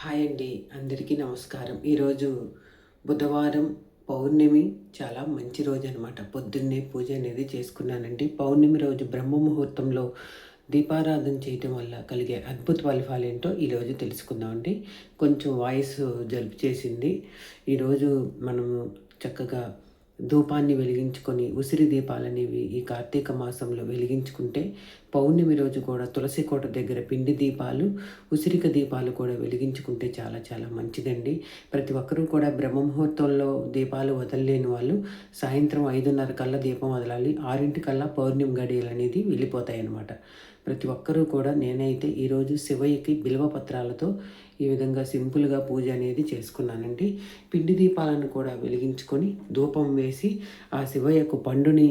Hi అండి. అందరికీ నమస్కారం. ఈరోజు బుధవారం పౌర్ణమి. చాలా మంచి రోజు అనమాట పొద్దున్నే పూజ అనేది చేసుకున్నానండి. పౌర్ణమి రోజు బ్రహ్మ ముహూర్తంలో దీపారాధన చేయటం వల్ల కలిగే అద్భుత ఫలితాలు ఏంటో ఈరోజు తెలుసుకుందామండి. కొంచెం వాయిస్ జలుపు చేసింది. ఈరోజు మనము చక్కగా ధూపాన్ని వెలిగించుకొని ఉసిరి దీపాలు అనేవి ఈ కార్తీక మాసంలో వెలిగించుకుంటే పౌర్ణమి రోజు కూడా తులసి కోట దగ్గర పిండి దీపాలు ఉసిరిక దీపాలు కూడా వెలిగించుకుంటే చాలా చాలా మంచిదండి. ప్రతి ఒక్కరూ కూడా బ్రహ్మ ముహూర్తంలో దీపాలు వదలలేని వాళ్ళు సాయంత్రం ఐదున్నర కల్లా దీపం వదలాలి. ఆరింటికల్లా పౌర్ణమి గడియలు అనేది వెళ్ళిపోతాయి అన్నమాట ప్రతి ఒక్కరూ కూడా నేనైతే ఈరోజు శివయ్యకి బిల్వ పత్రాలతో ఈ విధంగా సింపుల్గా పూజ అనేది చేసుకున్నానండి. పిండి దీపాలను కూడా వెలిగించుకొని ధూపం వేసి ఆ శివయ్యకు పండుని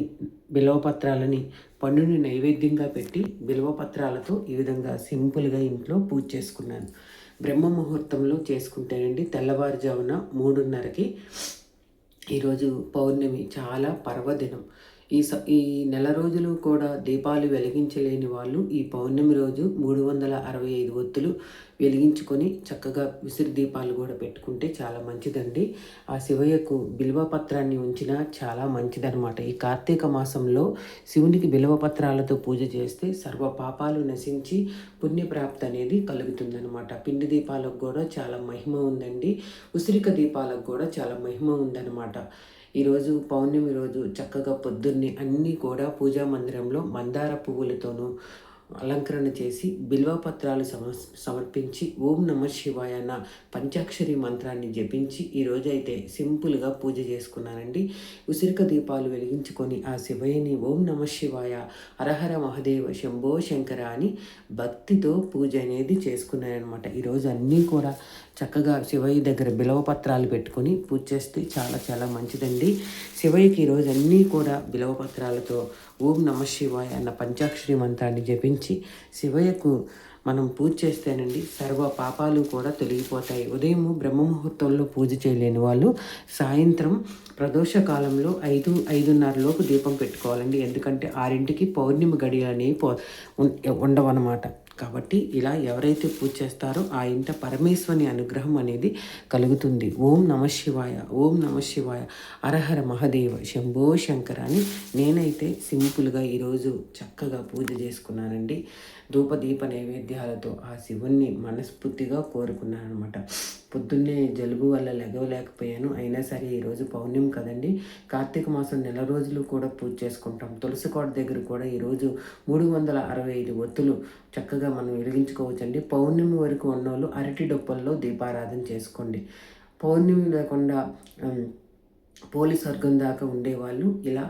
బిల్వపత్రాలని పండుని నైవేద్యంగా పెట్టి బిల్వపత్రాలతో ఈ విధంగా సింపుల్గా ఇంట్లో పూజ చేసుకున్నాను. బ్రహ్మ ముహూర్తంలో చేసుకుంటేనండి తెల్లవారుజామున మూడున్నరకి ఈరోజు పౌర్ణమి చాలా పర్వదినం. ఈ స ఈ నెల రోజులు కూడా దీపాలు వెలిగించలేని వాళ్ళు ఈ పౌర్ణమి రోజు మూడు వందల అరవై ఐదు ఒత్తులు వెలిగించుకొని చక్కగా విసిరి దీపాలు కూడా పెట్టుకుంటే చాలా మంచిదండి. ఆ శివయ్యకు బిల్వపత్రాన్ని ఉంచినా చాలా మంచిదనమాట ఈ కార్తీక మాసంలో శివునికి బిల్వపత్రాలతో పూజ చేస్తే సర్వ పాపాలు నశించి పుణ్యప్రాప్తి అనేది కలుగుతుందనమాట పిండి దీపాలకు కూడా చాలా మహిమ ఉందండి. ఉసిరిక దీపాలకు కూడా చాలా మహిమ ఉందన్నమాట. ఈరోజు పౌర్ణమి రోజు చక్కగా పొద్దున్నే అన్నీ కూడా పూజా మందిరంలో మందార పువ్వులతోనూ అలంకరణ చేసి బిల్వపత్రాలు సమ సమర్పించి ఓం నమ శివాయ అన్న పంచాక్షరి మంత్రాన్ని జపించి ఈరోజు అయితే సింపుల్గా పూజ చేసుకున్నానండి. ఉసిరిక దీపాలు వెలిగించుకొని ఆ శివయ్యని ఓం నమ శివాయ హరహర మహదేవ శంభో శంకర అని భక్తితో పూజ అనేది చేసుకున్నానమాట ఈరోజు అన్నీ కూడా చక్కగా శివయ్య దగ్గర బిలవపత్రాలు పెట్టుకొని పూజ చేస్తే చాలా చాలా మంచిదండి. శివయ్యకి ఈరోజు అన్నీ కూడా బిలవపత్రాలతో ఓం నమ శివాయ అన్న పంచాక్షరి మంత్రాన్ని జపించి శివయ్యకు మనం పూజ చేస్తేనండి సర్వ పాపాలు కూడా తొలగిపోతాయి. ఉదయం బ్రహ్మ ముహూర్తంలో పూజ చేయలేని వాళ్ళు సాయంత్రం ప్రదోష కాలంలో ఐదు ఐదున్నర లోపు దీపం పెట్టుకోవాలండి. ఎందుకంటే ఆరింటికి పౌర్ణిమ గడియలు అనేవి పో ఉండవన్నమాట. కాబట్టి ఇలా ఎవరైతే పూజ చేస్తారో ఆ ఇంట పరమేశ్వరుని అనుగ్రహం అనేది కలుగుతుంది. ఓం నమ శివాయ ఓం నమ శివాయ అరహర మహదేవ శంభో శంకర అని నేనైతే సింపుల్గా ఈరోజు చక్కగా పూజ చేసుకున్నానండి. ధూపదీప నైవేద్యాలతో ఆ శివుణ్ణి మనస్ఫూర్తిగా కోరుకున్నాను అనమాట పొద్దున్నే జలుబు వల్ల లెగవలేకపోయాను. అయినా సరే ఈరోజు పౌర్ణమి కదండి. కార్తీక మాసం నెల రోజులు కూడా పూజ చేసుకుంటాం. తులసి కోట దగ్గర కూడా ఈరోజు మూడు వందల అరవై ఐదు ఒత్తులు చక్కగా మనం వెలిగించుకోవచ్చండి. పౌర్ణమి వరకు ఉన్నోళ్ళు అరటి డొప్పల్లో దీపారాధన చేసుకోండి. పౌర్ణమి లేకుండా పోలీస్ వర్గం దాకా ఉండేవాళ్ళు ఇలా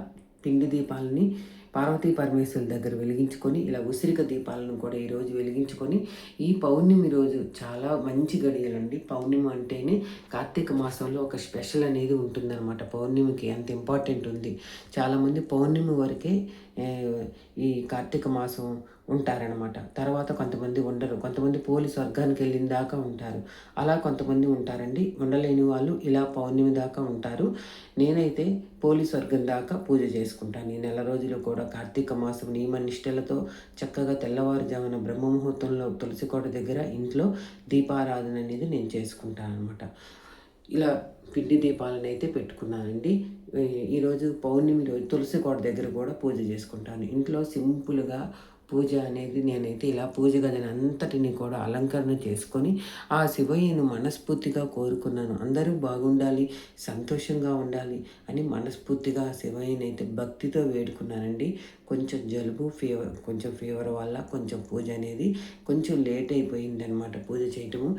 పిండి దీపాలని పార్వతీ పరమేశ్వరుల దగ్గర వెలిగించుకొని ఇలా ఉసిరిక దీపాలను కూడా ఈరోజు వెలిగించుకొని ఈ పౌర్ణమి రోజు చాలా మంచి గడియలండి. పౌర్ణమి అంటేనే కార్తీక మాసంలో ఒక స్పెషల్ అనేది ఉంటుందన్నమాట. పౌర్ణమికి అంత ఇంపార్టెంట్ ఉంది. చాలామంది పౌర్ణమి వరకే ఈ కార్తీక మాసం ఉంటారనమాట తర్వాత కొంతమంది ఉండరు. కొంతమంది పోలీస్ వర్గానికి వెళ్ళిన దాకా ఉంటారు. అలా కొంతమంది ఉంటారండి. ఉండలేని వాళ్ళు ఇలా పౌర్ణమి దాకా ఉంటారు. నేనైతే పోలీస్ వర్గం దాకా పూజ చేసుకుంటాను. ఈ నెల రోజులు కూడా కార్తీక మాసం నియమ నిష్టలతో చక్కగా తెల్లవారుజామున బ్రహ్మముహూర్తంలో తులసికోట దగ్గర ఇంట్లో దీపారాధన అనేది నేను చేసుకుంటాను అనమాట ఇలా పిండి దీపాలను అయితే పెట్టుకున్నానండి. ఈరోజు పౌర్ణమి రోజు తులసి కోట దగ్గర కూడా పూజ చేసుకుంటాను. ఇంట్లో సింపుల్గా పూజ అనేది నేనైతే ఇలా పూజ గదిని అంతటిని కూడా అలంకరణ చేసుకొని ఆ శివయ్యను మనస్ఫూర్తిగా కోరుకున్నాను. అందరూ బాగుండాలి సంతోషంగా ఉండాలి అని మనస్ఫూర్తిగా ఆ శివయ్యని అయితే భక్తితో వేడుకున్నానండి. కొంచెం జలుబు ఫీవర్ కొంచెం ఫీవర్ వల్ల కొంచెం పూజ అనేది కొంచెం లేట్ అయిపోయిందనమాట పూజ చేయటము.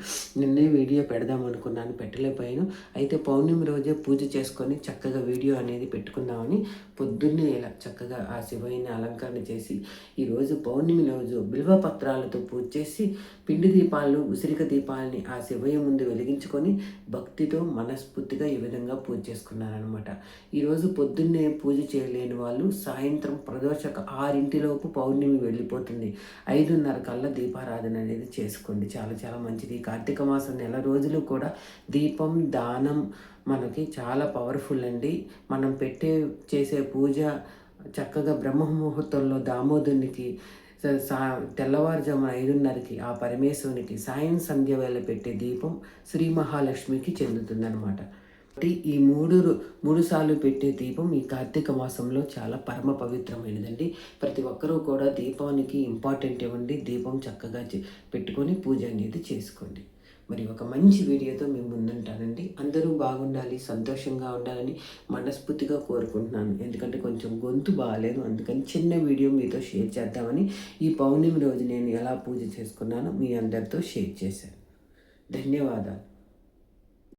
నిన్నే వీడియో పెడదాం అనుకున్నాను పెట్టలేకపోయాను. అయితే పౌర్ణమి రోజే పూజ చేసుకొని చక్కగా వీడియో అనేది పెట్టుకుందామని పొద్దున్నే ఇలా చక్కగా ఆ శివయ్యని అలంకరణ చేసి ఈరోజు పౌర్ణమి రోజు బిల్వపత్రాలతో పూజ చేసి పిండి దీపాలు ఉసిరిక దీపాలని ఆ శివయ్య ముందు వెలిగించుకొని భక్తితో మనస్ఫూర్తిగా ఈ విధంగా పూజ చేసుకున్నారనమాట ఈరోజు పొద్దున్నే పూజ చేయలేని వాళ్ళు సాయంత్రం ప్రదోషక ఆరింటిలోపు పౌర్ణమి వెళ్ళిపోతుంది. ఐదున్నర కల్లా దీపారాధన అనేది చేసుకోండి. చాలా చాలా మంచిది. కార్తీక మాసం నెల రోజులు కూడా దీపం దానం మనకి చాలా పవర్ఫుల్ అండి. మనం పెట్టే చేసే పూజ చక్కగా బ్రహ్మ ముహూర్తంలో దామోదరునికి స- సా తెల్లవారుజామున ఐదున్నరకి ఆ పరమేశ్వరునికి సాయం సంధ్య వేళ పెట్టే దీపం శ్రీ మహాలక్ష్మికి చెందుతుందన్నమాట. ఈ మూడు మూడు సార్లు పెట్టే దీపం ఈ కార్తీక మాసంలో చాలా పరమ పవిత్రమైనదండి. ప్రతి ఒక్కరూ కూడా దీపానికి ఇంపార్టెంట్ ఇవ్వండి. దీపం చక్కగా చే- పెట్టుకొని పూజ అనేది చేసుకోండి. మరి ఒక మంచి వీడియోతో మేము ముందుంటానండి. అందరూ బాగుండాలి సంతోషంగా ఉండాలని మనస్ఫూర్తిగా కోరుకుంటున్నాను. ఎందుకంటే కొంచెం గొంతు బాగాలేదు. అందుకని చిన్న వీడియో మీతో షేర్ చేద్దామని ఈ పౌర్ణమి రోజు నేను ఎలా పూజ చేసుకున్నానో మీ అందరితో షేర్ చేశాను. ధన్యవాదాలు.